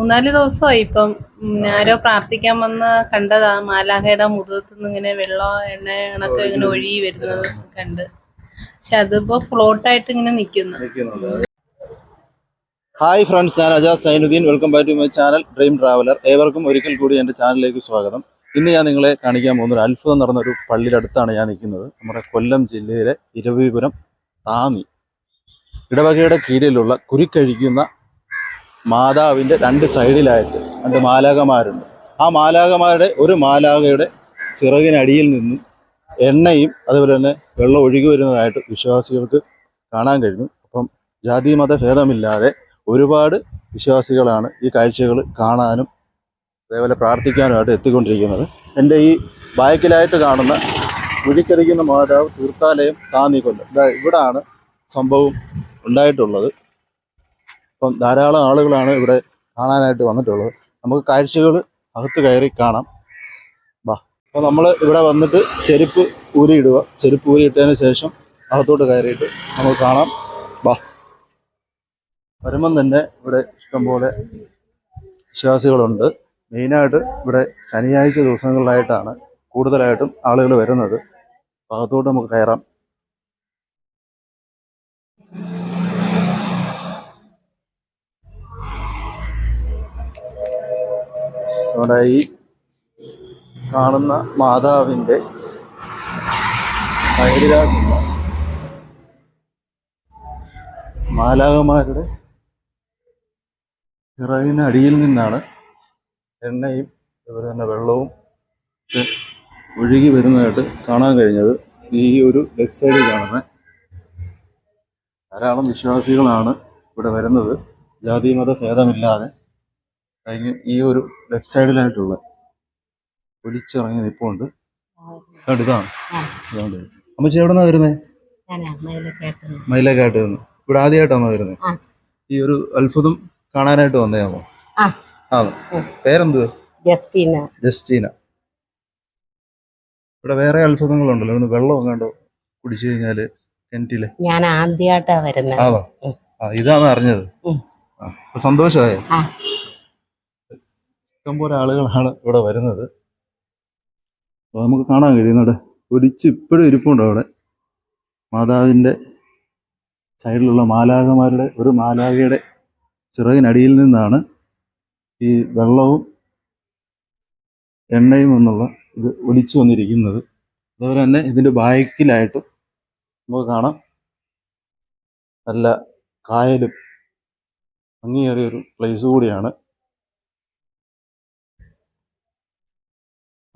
മൂന്നാൽ ദിവസമായി ഇപ്പം ആരോ പ്രാർത്ഥിക്കാൻ വന്ന് കണ്ടതാ മാലാഹയുടെ മുഖത്ത് നിന്ന് ഇങ്ങനെ വെള്ളം എണ്ണ കണക്ക് ഇങ്ങനെ ഒഴുകി വരുന്നത് കണ്ട്. പക്ഷെ അതിപ്പോ ഫ്ലോട്ടായിട്ട് ഇങ്ങനെ നിക്കുന്നു. ഹായ് ഫ്രണ്ട്സ് ഞാൻ Ajaz Sainuddin. Welcome back to my channel dream traveller. ഏവർക്കും ഒരിക്കൽ കൂടി എന്റെ ചാനലിലേക്ക് സ്വാഗതം. ഇന്ന് ഞാൻ നിങ്ങളെ കാണിക്കാൻ പോകുന്ന ഒരു അത്ഭുതം നടന്ന ഒരു പള്ളിയുടെ അടുത്താണ് ഞാൻ നിൽക്കുന്നത്. നമ്മുടെ കൊല്ലം ജില്ലയിലെ ഇരവിപുരം താന്നി. ഇടവകയുടെ കീഴിലുള്ള കുരുക്കഴിക്കുന്ന മാതാവിന്റെ രണ്ട് സൈഡിലായിട്ട് രണ്ട് മാലാകമാരുണ്ട് ആ മാലാകമാരുടെ ഒരു മാലാകയുടെ ചിറകിനടിയിൽ നിന്നും എണ്ണയും അതുപോലെ തന്നെ വെള്ളം ഒഴുകി വരുന്നതായിട്ട് വിശ്വാസികൾക്ക് കാണാൻ കഴിഞ്ഞു. അപ്പം ജാതി മത ഭേദമില്ലാതെ ഒരുപാട് വിശ്വാസികളാണ് ഈ കാഴ്ചകൾ കാണാനും അതേപോലെ പ്രാർത്ഥിക്കാനുമായിട്ട് എത്തിക്കൊണ്ടിരിക്കുന്നത്. എന്റെ ഈ ബാക്കിലായിട്ട് കാണുന്ന കുഴിക്കരിക്കുന്ന മാതാവ് തീർത്ഥാലയം താന്നിക്കൊല്ലം. ഇതാ ഇവിടാണ് സംഭവം ഉണ്ടായിട്ടുള്ളത്. അപ്പം ധാരാളം ആളുകളാണ് ഇവിടെ കാണാനായിട്ട് വന്നിട്ടുള്ളത്. നമുക്ക് കാഴ്ചകൾ അകത്ത് കയറി കാണാം. വാ. അപ്പോൾ നമ്മൾ ഇവിടെ വന്നിട്ട് ചെരുപ്പ് ഊരിയിടുക ചെരുപ്പ് ഊരിയിട്ടതിന് ശേഷം അകത്തോട്ട് കയറിയിട്ട് നമുക്ക് കാണാം. വാ. വരുമ്പം തന്നെ ഇവിടെ ഇഷ്ടംപോലെ വിശ്വാസികളുണ്ട്. മെയിനായിട്ട് ഇവിടെ ശനിയാഴ്ച ദിവസങ്ങളിലായിട്ടാണ് കൂടുതലായിട്ടും ആളുകൾ വരുന്നത്. അകത്തോട്ട് നമുക്ക് കയറാം. നമ്മുടെ ഈ കാണുന്ന മാതാവിന്റെ സൈഡിലായിട്ടുള്ള മാലാകമാരുടെ ചിറകിനടിയിൽ നിന്നാണ് എണ്ണയും അതുപോലെ തന്നെ വെള്ളവും ഒഴുകി വരുന്നതായിട്ട് കാണാൻ കഴിഞ്ഞത്. ഈ ഒരു ലെഫ്റ്റ് സൈഡിൽ കാണുന്ന ധാരാളം വിശ്വാസികളാണ് ഇവിടെ വരുന്നത്. ജാതി മത ഭേദമില്ലാതെ കഴിഞ്ഞ് ഈ ഒരു ലെഫ്റ്റ് സൈഡിലായിട്ടുള്ള ഒലിച്ചിറങ്ങി നിപ്പുണ്ട്. ഇതാണ്. ഇതാണ്. അമ്മച്ചി എവിടെ നിന്നാണ് വരുന്നത് നിന്ന് ഇവിടെ ആദ്യമായിട്ടാണോ വരുന്നത് ഈ ഒരു അത്ഭുതം കാണാനായിട്ട് വന്നതാണോ. ആണോ? ഉം. പേരെന്തുവാ ജസ്റ്റീന. ജസ്റ്റീന. ഇവിടെ വേറെ അത്ഭുതങ്ങളുണ്ടല്ലോ. ഇവിടെ വെള്ളം എങ്ങാണ്ടോ കുടിച്ചു കഴിഞ്ഞാൽ കിണറ്റിൽ. ഞാൻ ആദ്യമായിട്ടാ വരുന്നത് ആ ഇതാണ് അറിഞ്ഞത്? സന്തോഷമായോ. ഇഷ്ടംപോലെ ആളുകളാണ് ഇവിടെ വരുന്നത്. അപ്പൊ നമുക്ക് കാണാൻ കഴിയുന്നുണ്ട് ഒലിച്ച് ഇപ്പോഴും ഇരിപ്പുണ്ട് അവിടെ. മാതാവിന്റെ സൈഡിലുള്ള മാലാകമാരുടെ ഒരു മാലാകയുടെ ചിറകിനടിയിൽ നിന്നാണ് ഈ വെള്ളവും എണ്ണയും എന്നുള്ള ഇത് ഒലിച്ചു വന്നിരിക്കുന്നത്. അതുപോലെ തന്നെ ഇതിന്റെ ബാക്കിലായിട്ട് നമുക്ക് കാണാം. നല്ല കായലും അങ്ങേറിയൊരു പ്ലേസ് കൂടിയാണ്.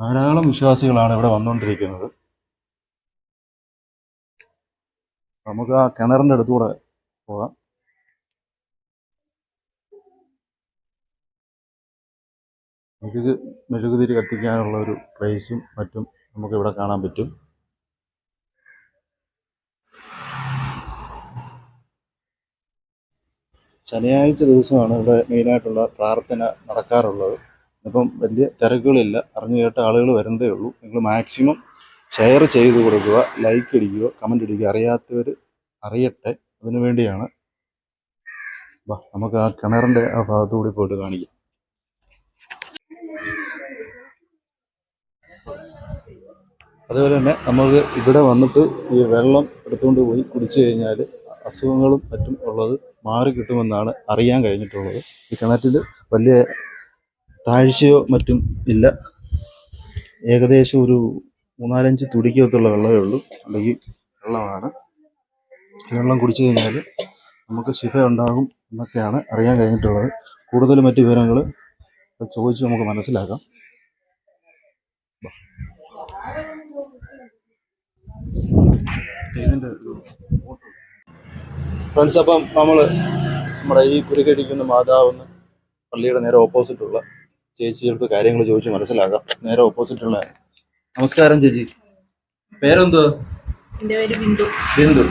ധാരാളം വിശ്വാസികളാണ് ഇവിടെ വന്നുകൊണ്ടിരിക്കുന്നത് നമുക്ക് ആ കിണറിന്റെ അടുത്തൂടെ പോകാം. മെഴുക് മെഴുകുതിരി കത്തിക്കാനുള്ള ഒരു പ്ലേസും മറ്റും നമുക്ക് ഇവിടെ കാണാൻ പറ്റും. ശനിയാഴ്ച ദിവസമാണ് ഇവിടെ മെയിനായിട്ടുള്ള പ്രാർത്ഥന നടക്കാറുള്ളത്. ഇപ്പം വലിയ തിരക്കുകളില്ല. അറിഞ്ഞു കേട്ട ആളുകൾ വരുന്നതേ ഉള്ളൂ. നിങ്ങൾ മാക്സിമം ഷെയർ ചെയ്ത് കൊടുക്കുക ലൈക്ക് അടിക്കുക കമന്റ് അടിക്കുക. അറിയാത്തവർ അറിയട്ടെ. അതിനു വേണ്ടിയാണ്. വാ നമുക്ക് ആ കിണറിന്റെ ആ ഭാഗത്തുകൂടി പോയിട്ട് കാണിക്കാം. അതുപോലെ തന്നെ നമുക്ക് ഇവിടെ വന്നിട്ട് ഈ വെള്ളം എടുത്തുകൊണ്ട് പോയി കുടിച്ചു കഴിഞ്ഞാൽ അസുഖങ്ങളും മറ്റും ഉള്ളത് മാറി കിട്ടുമെന്നാണ് അറിയാൻ കഴിഞ്ഞിട്ടുള്ളത്. ഈ കിണറ്റിൽ വലിയ താഴ്ചയോ മറ്റും ഇല്ല. ഏകദേശം ഒരു മൂന്നാലഞ്ച് തുടിക്കകത്തുള്ള വെള്ളമേ ഉള്ളൂ. അല്ലെങ്കിൽ വെള്ളമാണ്. വെള്ളം കുടിച്ചു കഴിഞ്ഞാൽ നമുക്ക് ശിഫ ഉണ്ടാകും എന്നൊക്കെയാണ് അറിയാൻ കഴിഞ്ഞിട്ടുള്ളത്. കൂടുതൽ മറ്റു വിവരങ്ങൾ ചോദിച്ച് നമുക്ക് മനസ്സിലാക്കാം. ഫ്രണ്ട്സ് അപ്പം നമ്മൾ നമ്മുടെ ഈ കുരുക്കടിക്കുന്ന മാതാവെന്ന് പള്ളിയുടെ നേരെ ഓപ്പോസിറ്റുള്ള ചേച്ചിയെടുത്ത് കാര്യങ്ങൾ ചോദിച്ച് മനസ്സിലാക്കാം. നേരെ ഓപ്പോസിറ്റ് ഉള്ള നമസ്കാരം ചേച്ചി. പേരെന്തോ എന്റെ പേര് ബിന്ദു. ബിന്ദു.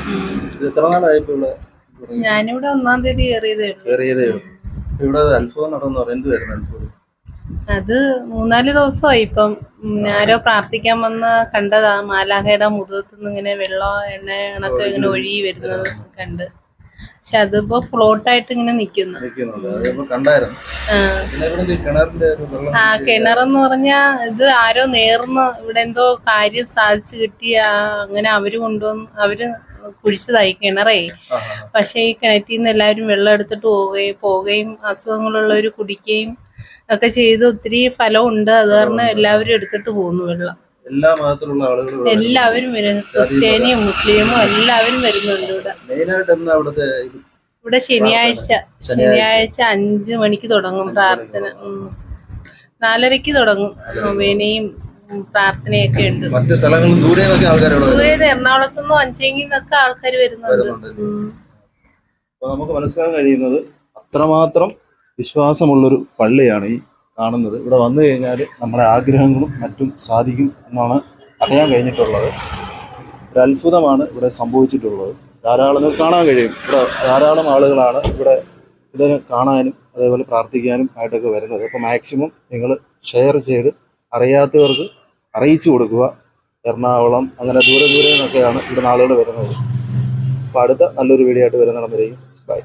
ഇത് എത്ര നാളായിട്ടുള്ള ഇവിടെ? ഞാനിവിടെ ഒന്നാം തീയതി കയറിയതേ ഉള്ളൂ. കയറിയതേ ഉള്ളൂ. ഇവിടെ അത്ഭുതം നടന്നു പറയും എന്തുവായിരുന്നു അത്ഭുതം? അത് മൂന്നാൽ ദിവസമായി. ഇപ്പം ഞാനോ ആരോ പ്രാർത്ഥിക്കാൻ വന്ന് കണ്ടതാ മാലാഹയുടെ മുഖത്ത് നിന്ന് ഇങ്ങനെ വെള്ളം എണ്ണ കണക്ക് ഇങ്ങനെ ഒഴുകി വരുന്നത് കണ്ട്. പക്ഷെ അതിപ്പോ ഫ്ലോട്ടായിട്ട് ഇങ്ങനെ നിക്കുന്നു. ആ. കിണറെന്ന് പറഞ്ഞാ ഇത് ആരോ നേർന്ന് ഇവിടെ എന്തോ കാര്യം സാധിച്ചു കിട്ടി അങ്ങനെ അവർ കൊണ്ടുവന്ന് അവർ കുഴിച്ചതായി കിണറേ. പക്ഷെ ഈ കിണറ്റിൽ നിന്ന് എല്ലാവരും വെള്ളം എടുത്തിട്ട് പോവുകയും പോവുകയും അസുഖങ്ങളുള്ളവർ കുടിക്കുകയും ഒക്കെ ചെയ്ത് ഒത്തിരി ഫലമുണ്ട്. അത് കാരണം എല്ലാവരും എടുത്തിട്ട് പോകുന്നു വെള്ളം. എല്ലാ മതത്തിലുള്ള ആളുകളും എല്ലാവരും വരും ക്രിസ്ത്യാനിയും മുസ്ലിമും എല്ലാവരും വരുന്നുണ്ട് ഇവിടെ. മെയിനായിട്ട് എന്താ അവിടുത്തെ ഇവിടെ ശനിയാഴ്ച ശനിയാഴ്ച. അഞ്ചു മണിക്ക് തുടങ്ങും പ്രാർത്ഥന. നാലരക്ക് നാലരയ്ക്ക് തുടങ്ങും. നൊവേനയും പ്രാർത്ഥനയൊക്കെ ഉണ്ട്. മറ്റു സ്ഥലങ്ങളിൽ ദൂരെ വരും. എറണാകുളത്തുനിന്നും അഞ്ചേങ്കിൽ നിന്നൊക്കെ ആൾക്കാർ വരുന്നുണ്ട്. വരുന്നുണ്ട്. നമുക്ക് മനസ്സിലാക്കാൻ കഴിയുന്നത് അത്രമാത്രം വിശ്വാസമുള്ളൊരു പള്ളിയാണ് ഈ കാണുന്നത്. ഇവിടെ വന്നു കഴിഞ്ഞാൽ നമ്മുടെ ആഗ്രഹങ്ങളും മറ്റും സാധിക്കും എന്നാണ് അറിയാൻ കഴിഞ്ഞിട്ടുള്ളത്. ഒരു അത്ഭുതമാണ് ഇവിടെ സംഭവിച്ചിട്ടുള്ളത്. ധാരാളം കാണാൻ കഴിയും. ഇവിടെ ധാരാളം ആളുകളാണ് ഇവിടെ ഇതിനെ കാണാനും അതേപോലെ പ്രാർത്ഥിക്കാനും ആയിട്ടൊക്കെ വരുന്നത്. അപ്പോൾ മാക്സിമം നിങ്ങൾ ഷെയർ ചെയ്ത് അറിയാത്തവർക്ക് അറിയിച്ചു കൊടുക്കുക. എറണാകുളം അങ്ങനെ ദൂരെ ദൂരെ നിന്നൊക്കെയാണ് ഇവിടെ ആളുകൾ വരുന്നത്. അപ്പോൾ അടുത്ത നല്ലൊരു വീഡിയോ ആയിട്ട് വരുന്നിടം വരെയും ബൈ.